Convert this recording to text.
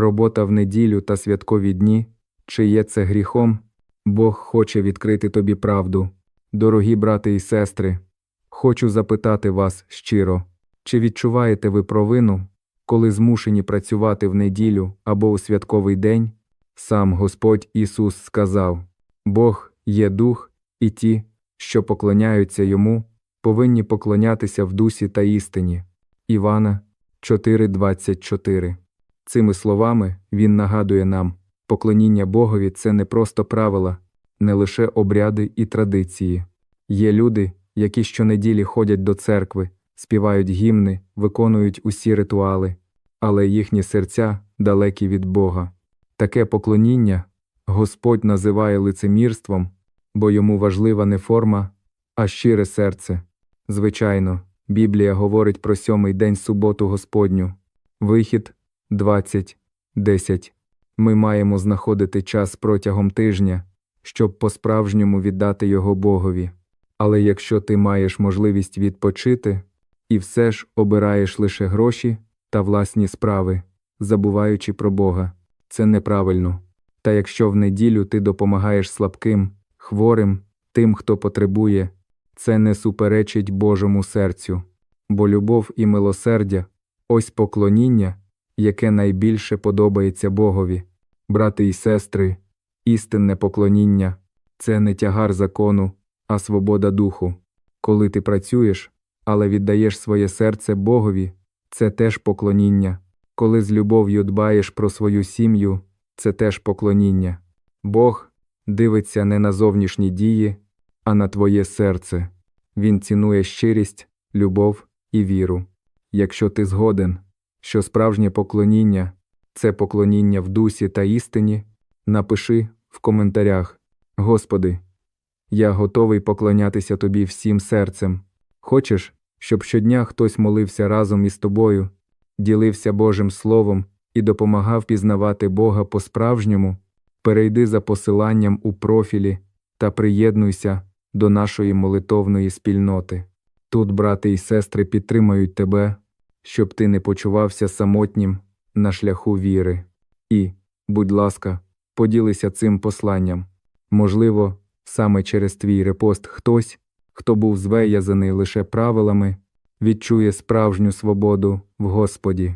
робота в неділю та святкові дні, чи є це гріхом, Бог хоче відкрити тобі правду. Дорогі брати і сестри, хочу запитати вас щиро, чи відчуваєте ви провину, коли змушені працювати в неділю або у святковий день? Сам Господь Ісус сказав Бог є дух, і ті, що поклоняються йому, повинні поклонятися в дусі та істині. Івана 4.24 Цими словами він нагадує нам, поклоніння Богові це не просто правила, не лише обряди і традиції. Є люди, які щонеділі ходять до церкви, співають гімни, виконують усі ритуали, але їхні серця далекі від Бога. Таке поклоніння Господь називає лицемірством, бо йому важлива не форма, а щире серце. Звичайно, Біблія говорить про сьомий день суботу Господню. Вихід 20.10. Ми маємо знаходити час протягом тижня, щоб по-справжньому віддати його Богові. Але якщо ти маєш можливість відпочити і все ж обираєш лише гроші та власні справи, забуваючи про Бога, це неправильно. Та якщо в неділю ти допомагаєш слабким, хворим, тим, хто потребує, це не суперечить Божому серцю, бо любов і милосердя ось поклоніння, яке найбільше подобається Богові. Брати і сестри, істинне поклоніння це не тягар закону, а свобода духу. Коли ти працюєш, але віддаєш своє серце Богові, це теж поклоніння. Коли з любов'ю дбаєш про свою сім'ю, це теж поклоніння. Бог дивиться не на зовнішні дії, а на твоє серце. Він цінує щирість, любов і віру. Якщо ти згоден, що справжнє поклоніння це поклоніння в дусі та істині, напиши в коментарях Господи, я готовий поклонятися Тобі всім серцем. Хочеш, щоб щодня хтось молився разом із тобою, ділився Божим Словом і допомагав пізнавати Бога по-справжньому, перейди за посиланням у профілі та приєднуйся до нашої молитовної спільноти. Тут брати і сестри підтримають тебе, щоб ти не почувався самотнім на шляху віри. І, будь ласка, поділися цим посланням. Можливо, саме через твій репост хтось, хто був звеязаний лише правилами, відчує справжню свободу в Господі.